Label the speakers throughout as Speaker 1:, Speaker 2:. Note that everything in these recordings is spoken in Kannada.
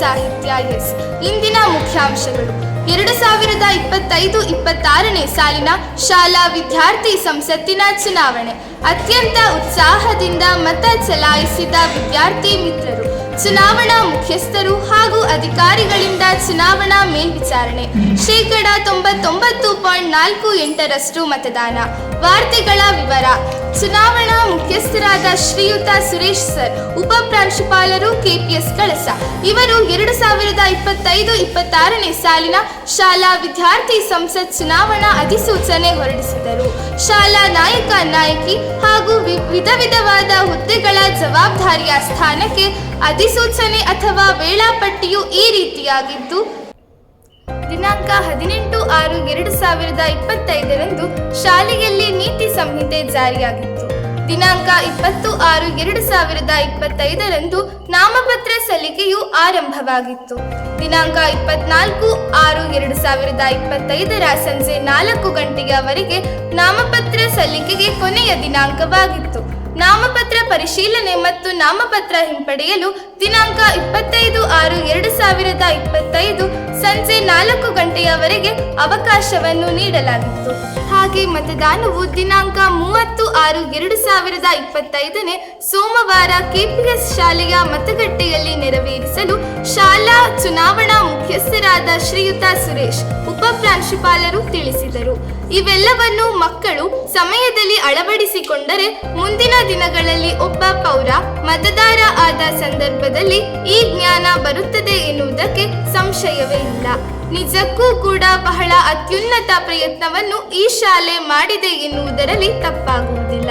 Speaker 1: ಸಾಹಿತ್ಯ ಎಸ್. ಇಂದಿನ ಮುಖ್ಯಾಂಶಗಳು. ಎರಡು ಸಾವಿರದ ಇಪ್ಪತ್ತೈದು, ಇಪ್ಪತ್ತಾರನೇ ಸಾಲಿನ ಶಾಲಾ ವಿದ್ಯಾರ್ಥಿ ಸಂಸತ್ತಿನ ಚುನಾವಣೆ. ಅತ್ಯಂತ ಉತ್ಸಾಹದಿಂದ ಮತ ಚಲಾಯಿಸಿದ ವಿದ್ಯಾರ್ಥಿ ಮಿತ್ರರು. ಚುನಾವಣಾ ಮುಖ್ಯಸ್ಥರು ಹಾಗೂ ಅಧಿಕಾರಿಗಳಿಂದ ಚುನಾವಣಾ ಮೇಲ್ವಿಚಾರಣೆ. ಶೇಕಡ ತೊಂಬತ್ತೊಂಬತ್ತು ಪಾಯಿಂಟ್ ನಾಲ್ಕು ಎಂಟರಷ್ಟು ಮತದಾನ. ವಾರ್ತೆಗಳ ವಿವರ. ಚುನಾವಣಾ ಮುಖ್ಯಸ್ಥರಾದ ಶ್ರೀಯುತ ಸುರೇಶ್ ಸರ್, ಉಪ ಪ್ರಾಂಶುಪಾಲರು ಕೆಪಿಎಸ್ ಕಳಸ. ಇವರು ಎರಡು ಸಾವಿರದ ಇಪ್ಪತ್ತೈದು ಇಪ್ಪತ್ತಾರನೇ ಸಾಲಿನ ಶಾಲಾ ವಿದ್ಯಾರ್ಥಿ ಸಂಸತ್ ಚುನಾವಣಾ ಅಧಿಸೂಚನೆ ಹೊರಡಿಸಿದರು. ಶಾಲಾ ನಾಯಕ ನಾಯಕಿ ಹಾಗೂ ವಿಧ ವಿಧವಾದ ಹುದ್ದೆಗಳ ಜವಾಬ್ದಾರಿಯ ಸ್ಥಾನಕ್ಕೆ ಅಧಿಸೂಚನೆ ಅಥವಾ ವೇಳಾಪಟ್ಟಿಯು ಈ ರೀತಿಯಾಗಿದ್ದು, ದಿನಾಂಕ ಹದಿನೆಂಟು ಆರು ಎರಡು ಸಾವಿರದ ಇಪ್ಪತ್ತೈದರಂದು ಶಾಲೆಯಲ್ಲಿ ನೀತಿ ಸಂಹಿತೆ ಜಾರಿಯಾಗಿತ್ತು. ದಿನಾಂಕ ಇಪ್ಪತ್ತು ಆರು ಎರಡು ಸಾವಿರದ ಇಪ್ಪತ್ತೈದರಂದು ನಾಮಪತ್ರ ಸಲ್ಲಿಕೆಯು ಆರಂಭವಾಗಿತ್ತು. ದಿನಾಂಕ ಇಪ್ಪತ್ನಾಲ್ಕು ಆರು ಎರಡು ಸಾವಿರದ ಇಪ್ಪತ್ತೈದರ ಸಂಜೆ ನಾಲ್ಕು ಗಂಟೆಯವರೆಗೆ ನಾಮಪತ್ರ ಸಲ್ಲಿಕೆಗೆ ಕೊನೆಯ ದಿನಾಂಕವಾಗಿತ್ತು. ನಾಮಪತ್ರ ಪರಿಶೀಲನೆ ಮತ್ತು ನಾಮಪತ್ರ ಹಿಂಪಡೆಯಲು ದಿನಾಂಕ ಇಪ್ಪತ್ತೈದು ಆರು ಎರಡು ಸಾವಿರದ ಇಪ್ಪತ್ತೈದು ಸಂಜೆ ನಾಲ್ಕು ಗಂಟೆಯವರೆಗೆ ಅವಕಾಶವನ್ನು ನೀಡಲಾಗಿತ್ತು. ಹಾಗೆ ಮತದಾನವು ದಿನಾಂಕ ಮೂವತ್ತು ಆರು ಎರಡು ಸಾವಿರದ ಇಪ್ಪತ್ತೈದನೇ ಸೋಮವಾರ ಕೆಪಿಎಸ್ ಶಾಲೆಯ ಮತಗಟ್ಟೆಯಲ್ಲಿ ನೆರವೇರಿಸಲು ಶಾಲಾ ಚುನಾವಣಾ ಮುಖ್ಯಸ್ಥರಾದ ಶ್ರೀಯುತ ಸುರೇಶ್, ಉಪ ಪ್ರಾಂಶುಪಾಲರು ತಿಳಿಸಿದರು. ಇವೆಲ್ಲವನ್ನು ಮಕ್ಕಳು ಸಮಯದಲ್ಲಿ ಅಳವಡಿಸಿಕೊಂಡರೆ ಮುಂದಿನ ದಿನಗಳಲ್ಲಿ ಒಬ್ಬ ಪೌರ, ಮತದಾರ ಆದ ಸಂದರ್ಭದಲ್ಲಿ ಈ ಜ್ಞಾನ ಬರುತ್ತದೆ ಎನ್ನುವುದಕ್ಕೆ ಸಂಶಯವೇ ಇಲ್ಲ. ನಿಜಕ್ಕೂ ಕೂಡ ಬಹಳ ಅತ್ಯುನ್ನತ ಪ್ರಯತ್ನವನ್ನು ಈ ಶಾಲೆ ಮಾಡಿದೆ ಎನ್ನುವುದರಲ್ಲಿ ತಪ್ಪಾಗುವುದಿಲ್ಲ.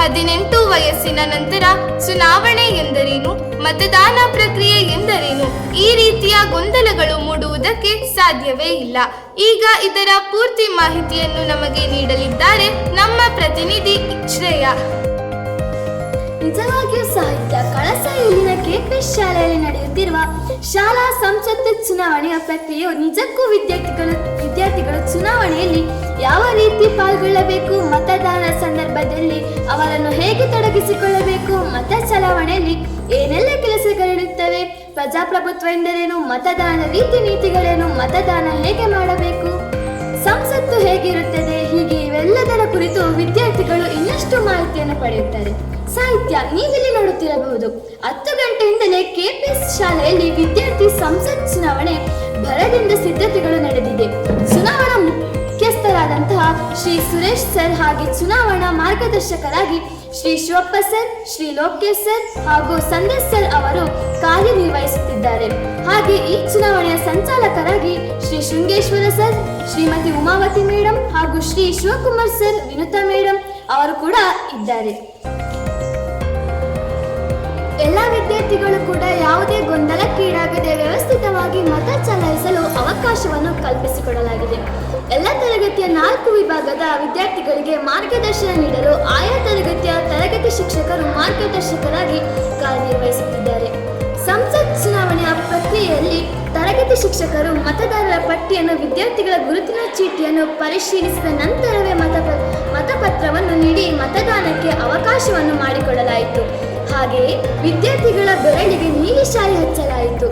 Speaker 1: ಹದಿನೆಂಟು ವಯಸ್ಸಿನ ನಂತರ ಚುನಾವಣೆ ಎಂದರೇನು, ಮತದಾನ ಪ್ರಕ್ರಿಯೆ ಎಂದರೇನು, ಈ ರೀತಿಯ ಗೊಂದಲಗಳು ಮೂಡುವುದಕ್ಕೆ ಸಾಧ್ಯವೇ ಇಲ್ಲ. ಈಗ ಇದರ ಪೂರ್ತಿ ಮಾಹಿತಿಯನ್ನು ನಮಗೆ ನೀಡಲಿದ್ದಾರೆ ನಮ್ಮ ಪ್ರತಿನಿಧಿ ಶ್ರೇಯಾ
Speaker 2: ನಿಜವಾಗಿಯೂ ಸಾಹಿತ್ಯ ಕಳಸ ಇಲ್ಲಿನ ಕೆಪಿಎಸ್ ಶಾಲೆಯಲ್ಲಿ ನಡೆಯುತ್ತಿರುವ ಶಾಲಾ ಸಂಸತ್ತು ಚುನಾವಣೆಯ ಪ್ರಕ್ರಿಯೆಯು ನಿಜಕ್ಕೂ ವಿದ್ಯಾರ್ಥಿಗಳು ವಿದ್ಯಾರ್ಥಿಗಳು ಚುನಾವಣೆಯಲ್ಲಿ ಯಾವ ರೀತಿ ಪಾಲ್ಗೊಳ್ಳಬೇಕು, ಮತದಾನ ಸಂದರ್ಭದಲ್ಲಿ ಅವರನ್ನು ಹೇಗೆ ತೊಡಗಿಸಿಕೊಳ್ಳಬೇಕು, ಮತ ಚಲಾವಣೆಯಲ್ಲಿ ಏನೆಲ್ಲ ಕೆಲಸಗಳಿರುತ್ತವೆ, ಪ್ರಜಾಪ್ರಭುತ್ವ ಎಂದರೇನು, ಮತದಾನ ರೀತಿ ನೀತಿಗಳೇನು, ಮತದಾನ ಹೇಗೆ ಮಾಡಬೇಕು, ಸಂಸತ್ತು ಹೇಗಿರುತ್ತದೆ, ಹೀಗೆ ಇವೆಲ್ಲದರ ಕುರಿತು ಮಾಹಿತಿಯನ್ನು ಪಡೆಯುತ್ತಾರೆ. ಸಾಹಿತ್ಯ ನೀವಿಲ್ಲಿ ನೋಡುತ್ತಿರಬಹುದು. ಹತ್ತು ಗಂಟೆಯಿಂದಲೇ ಕೆಪಿಎಸ್ ಶಾಲೆಯಲ್ಲಿ ವಿದ್ಯಾರ್ಥಿ ಸಂಸತ್ ಚುನಾವಣೆ ಭರದಿಂದ ಸಿದ್ಧತೆಗಳು ನಡೆದಿದೆ. ಚುನಾವಣಾ ಮುಖ್ಯಸ್ಥರಾದಂತಹ ಶ್ರೀ ಸುರೇಶ್ ಸರ್ ಹಾಗೆ ಚುನಾವಣಾ ಮಾರ್ಗದರ್ಶಕರಾಗಿ ಶ್ರೀ ಶಿವಪ್ಪ ಸರ್, ಶ್ರೀ ಲೋಕೇಶ್ ಸರ್ ಹಾಗೂ ಸಂದೇಶ್ ಸರ್ ಅವರು ಕಾರ್ಯನಿರ್ವಹಿಸುತ್ತಿದ್ದಾರೆ. ಹಾಗೆ ಈ ಚುನಾವಣೆಯ ಸಂಚಾಲಕರಾಗಿ ಶ್ರೀ ಶೃಂಗೇಶ್ವರ ಸರ್, ಶ್ರೀಮತಿ ಉಮಾವತಿ ಮೇಡಮ್ ಹಾಗೂ ಶ್ರೀ ಶಿವಕುಮಾರ್ ಸರ್, ವಿನುತಾ ಮೇಡಮ್ ಅವರು ಕೂಡ ಇದ್ದಾರೆ. ಎಲ್ಲ ವಿದ್ಯಾರ್ಥಿಗಳು ಕೂಡ ಯಾವುದೇ ಗೊಂದಲಕ್ಕೀಡಾಗದೆ ವ್ಯವಸ್ಥಿತವಾಗಿ ಮತ ಚಲಾಯಿಸಲು ಅವಕಾಶವನ್ನು ಕಲ್ಪಿಸಿಕೊಡಲಾಗಿದೆ. ಎಲ್ಲ ತರಗತಿಯ ನಾಲ್ಕು ವಿಭಾಗದ ವಿದ್ಯಾರ್ಥಿಗಳಿಗೆ ಮಾರ್ಗದರ್ಶನ ನೀಡಲು ಆಯಾ ತರಗತಿಯ ತರಗತಿ ಶಿಕ್ಷಕರು ಮಾರ್ಗದರ್ಶಕರಾಗಿ ಕಾರ್ಯನಿರ್ವಹಿಸುತ್ತಿದ್ದಾರೆ. ಸಂಸತ್ ಚುನಾವಣೆಯ ಪ್ರಕ್ರಿಯೆಯಲ್ಲಿ ತರಗತಿ ಶಿಕ್ಷಕರು ಮತದಾರರ ಪಟ್ಟಿಯನ್ನು ವಿದ್ಯಾರ್ಥಿಗಳ ಗುರುತಿನ ಚೀಟಿಯನ್ನು ಪರಿಶೀಲಿಸಿದ ನಂತರವೇ ಮತ ಮತಪತ್ರವನ್ನು ನೀಡಿ ಮತದಾನಕ್ಕೆ ಅವಕಾಶವನ್ನು ಮಾಡಿಕೊಡಲಾಯಿತು. ಹಾಗೆಯೇ ವಿದ್ಯಾರ್ಥಿಗಳ ಬೆರಳಿಗೆ ನೀಲಿ ಶಾಯಿ ಹಚ್ಚಲಾಯಿತು.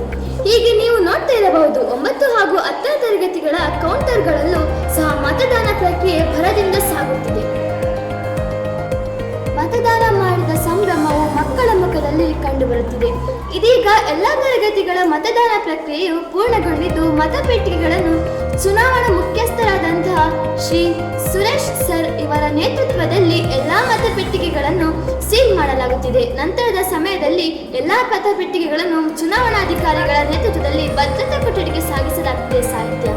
Speaker 2: ಹೀಗೆ ನೀವು ನೋಡ್ತಾ ಇರಬಹುದು, ಒಂಬತ್ತು ಹಾಗೂ ಹತ್ತನೇ ತರಗತಿಗಳ ಕೌಂಟರ್ಗಳಲ್ಲೂ ಸಹ ಮತದಾನ ಪ್ರಕ್ರಿಯೆ ಭರದಿಂದ ಸಾಗುತ್ತಿದೆ. ಮತದಾನ ಮಾಡಿದ ಸಂಭ್ರಮವು ಮಕ್ಕಳ ಮುಖದಲ್ಲಿ ಕಂಡುಬರುತ್ತಿದೆ. ಇದೀಗ ಎಲ್ಲ ತರಗತಿಗಳ ಮತದಾನ ಪ್ರಕ್ರಿಯೆಯು ಪೂರ್ಣಗೊಂಡಿದ್ದು ಮತಪೆಟ್ಟಿಗೆಗಳನ್ನು ಚುನಾವಣಾ ಮುಖ್ಯಸ್ಥರಾದಂತಹ ಶ್ರೀ ಸುರೇಶ್ ಸರ್ ಇವರ ನೇತೃತ್ವದಲ್ಲಿ ಎಲ್ಲಾ ಮತಪೆಟ್ಟಿಗೆಗಳನ್ನು ಸೀಲ್ ಮಾಡಲಾಗುತ್ತಿದೆ. ನಂತರದ ಸಮಯದಲ್ಲಿ ಎಲ್ಲಾ ಮತಪೆಟ್ಟಿಗೆಗಳನ್ನು ಚುನಾವಣಾಧಿಕಾರಿಗಳ ನೇತೃತ್ವದಲ್ಲಿ ಭದ್ರತಾ ಕೊಠಡಿಗೆ ಸಾಗಿಸಲಾಗುತ್ತಿದೆ ಸಾಹಿತ್ಯ.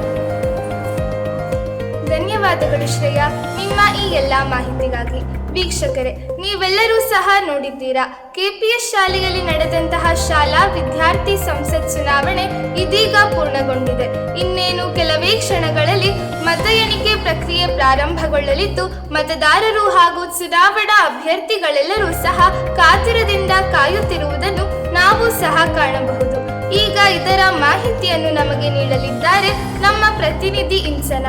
Speaker 1: ಧನ್ಯವಾದಗಳು ಶ್ರೇಯಾ. ನಿಮ್ಮ ಈ ಎಲ್ಲ ಮಾಹಿತಿಗಾಗಿ ವೀಕ್ಷಕರೇ, ನೀವೆಲ್ಲರೂ ಸಹ ನೋಡಿದ್ದೀರಾ ಕೆಪಿಎಸ್ ಶಾಲೆಯಲ್ಲಿ ನಡೆದಂತಹ ಶಾಲಾ ವಿದ್ಯಾರ್ಥಿ ಸಂಸತ್ ಚುನಾವಣೆ ಇದೀಗ ಪೂರ್ಣಗೊಂಡಿದೆ. ಇನ್ನೇನು ಕೆಲವೇ ಕ್ಷಣಗಳಲ್ಲಿ ಮತ ಎಣಿಕೆ ಪ್ರಕ್ರಿಯೆ ಪ್ರಾರಂಭಗೊಳ್ಳಲಿದ್ದು, ಮತದಾರರು ಹಾಗೂ ಚುನಾವಣಾ ಅಭ್ಯರ್ಥಿಗಳೆಲ್ಲರೂ ಸಹ ಕಾತುರದಿಂದ ಕಾಯುತ್ತಿರುವುದನ್ನು ನಾವು ಸಹ ಕಾಣಬಹುದು. ಈಗ ಇದರ ಮಾಹಿತಿಯನ್ನು ನಮಗೆ ನೀಡಲಿದ್ದಾರೆ ನಮ್ಮ ಪ್ರತಿನಿಧಿ ಇಂಚನ.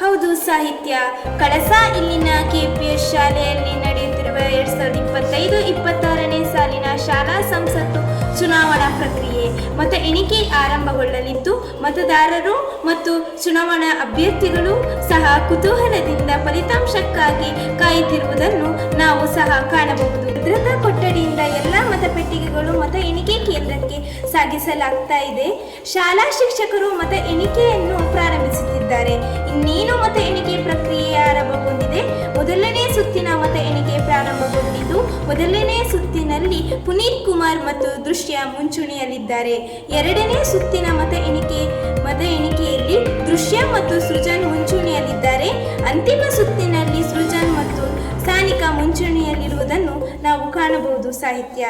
Speaker 3: ಹೌದು ಸಾಹಿತ್ಯ. ಕಳಸ ಇಲ್ಲಿನ ಕೆಪಿಎಸ್ ಶಾಲೆಯಲ್ಲಿ ನಡೆಯುತ್ತಿರುವ ಎರಡ್ ಸಾವಿರದ ಇಪ್ಪತ್ತೈದು, ಇಪ್ಪತ್ತಾರನೇ ಸಾಲಿನ ಶಾಲಾ ಸಂಸತ್ತು ಚುನಾವಣಾ ಪ್ರಕ್ರಿಯೆ. ಮತ ಎಣಿಕೆ ಆರಂಭಗೊಳ್ಳಲಿದ್ದು, ಮತದಾರರು ಮತ್ತು ಚುನಾವಣಾ ಅಭ್ಯರ್ಥಿಗಳು ಸಹ ಕುತೂಹಲದಿಂದ ಫಲಿತಾಂಶಕ್ಕಾಗಿ ಕಾಯುತ್ತಿರುವುದನ್ನು ನಾವು ಸಹ ಕಾಣಬಹುದು. ಭದ್ರತಾ ಕೊಠಡಿಯಿಂದ ಎಲ್ಲ ಮತಪೆಟ್ಟಿಗೆಗಳು ಮತ ಎಣಿಕೆ ಕೇಂದ್ರಕ್ಕೆ ಸಾಗಿಸಲಾಗ್ತಾ ಇದೆ. ಶಾಲಾ ಶಿಕ್ಷಕರು ಮತ ಎಣಿಕೆಯನ್ನು ಪ್ರಾರಂಭಿಸುತ್ತಿದ್ದಾರೆ. ಇನ್ನೇನು ಮತ ಎಣಿಕೆ ಪ್ರಕ್ರಿಯೆ ಆರಂಭಗೊಂಡಿದೆ? ಮೊದಲನೇ ಸುತ್ತಿನ ಮತ ಎಣಿಕೆ ಪ್ರಾರಂಭಗೊಂಡಿದ್ದು, ಮೊದಲನೇ ಸುತ್ತಿನಲ್ಲಿ ಪುನೀತ್ ಕುಮಾರ್ ಮತ್ತು ದೃಶ್ಯ ಮುಂಚೂಣಿಯಲ್ಲಿದ್ದಾರೆ. ಎರಡನೇ ಸುತ್ತಿನ ಮತ ಎಣಿಕೆ, ಮತ ಎಣಿಕೆಯಲ್ಲಿ ದೃಶ್ಯ ಮತ್ತು ಸೃಜನ್ ಮುಂಚೂಣಿಯಲ್ಲಿದ್ದಾರೆ. ಅಂತಿಮ ಸುತ್ತಿನಲ್ಲಿ ಸೃಜನ್ ಮತ್ತು ಸಾನಿಕಾ ಮುಂಚೂಣಿಯಲ್ಲಿರುವುದನ್ನು ನಾವು ಕಾಣಬಹುದು. ಸಾಹಿತ್ಯ.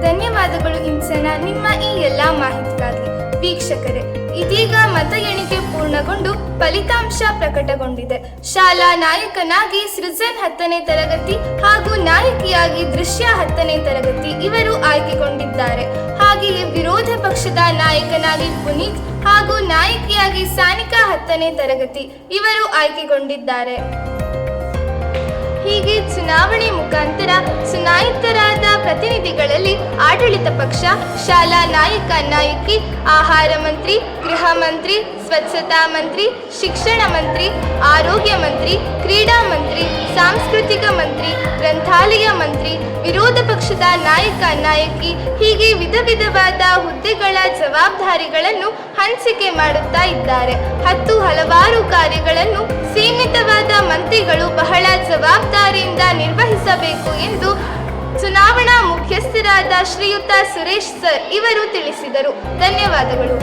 Speaker 1: ಧನ್ಯವಾದಗಳು ಇನ್ಸನ ನಿಮ್ಮ ಈ ಎಲ್ಲ ಮಾಹಿತಿಗಾಗಿ ವೀಕ್ಷಕರೇ, ಇದೀಗ ಮತ ಎಣಿಕೆ ಪೂರ್ಣಗೊಂಡು ಫಲಿತಾಂಶ ಪ್ರಕಟಗೊಂಡಿದೆ. ಶಾಲಾ ನಾಯಕನಾಗಿ ಸೃಜನ್ ಹತ್ತನೇ ತರಗತಿ ಹಾಗೂ ನಾಯಕಿಯಾಗಿ ದೃಶ್ಯ ಹತ್ತನೇ ತರಗತಿ ಇವರು ಆಯ್ಕೆಗೊಂಡಿದ್ದಾರೆ. ಹಾಗೆಯೇ ವಿರೋಧ ಪಕ್ಷದ ನಾಯಕನಾಗಿ ಪುನೀತ್ ಹಾಗೂ ನಾಯಕಿಯಾಗಿ ಸಾನಿಕಾ ಹತ್ತನೇ ತರಗತಿ ಇವರು ಆಯ್ಕೆಗೊಂಡಿದ್ದಾರೆ. ಹೀಗೆ ಚುನಾವಣೆ ಮುಖಾಂತರ ಚುನಾಯಿತರಾದ ಪ್ರತಿನಿಧಿಗಳಲ್ಲಿ ಆಡಳಿತ ಪಕ್ಷ ಶಾಲಾ ನಾಯಕ ನಾಯಕಿ ಆಹಾರ ಮಂತ್ರಿ ಗೃಹ ಮಂತ್ರಿ ಸ್ವಚ್ಛತಾ ಮಂತ್ರಿ, ಶಿಕ್ಷಣ ಮಂತ್ರಿ, ಆರೋಗ್ಯ ಮಂತ್ರಿ, ಕ್ರೀಡಾ ಮಂತ್ರಿ, ಸಾಂಸ್ಕೃತಿಕ ಮಂತ್ರಿ, ಗ್ರಂಥಾಲಯ ಮಂತ್ರಿ, ವಿರೋಧ ಪಕ್ಷದ ನಾಯಕ, ನಾಯಕಿ ಹೀಗೆ ವಿಧ ವಿಧವಾದ ಹುದ್ದೆಗಳ ಜವಾಬ್ದಾರಿಗಳನ್ನು ಹಂಚಿಕೆ ಮಾಡುತ್ತಾ ಇದ್ದಾರೆ. ಹತ್ತು ಹಲವಾರು ಕಾರ್ಯಗಳನ್ನು ಸೀಮಿತವಾದ ಮಂತ್ರಿಗಳು ಬಹಳ ಜವಾಬ್ದಾರಿಯಿಂದ ನಿರ್ವಹಿಸಬೇಕು ಎಂದು ಚುನಾವಣಾ ಮುಖ್ಯಸ್ಥರಾದ ಶ್ರೀಯುತ ಸುರೇಶ್ ಸರ್ ಇವರು ತಿಳಿಸಿದರು. ಧನ್ಯವಾದಗಳು.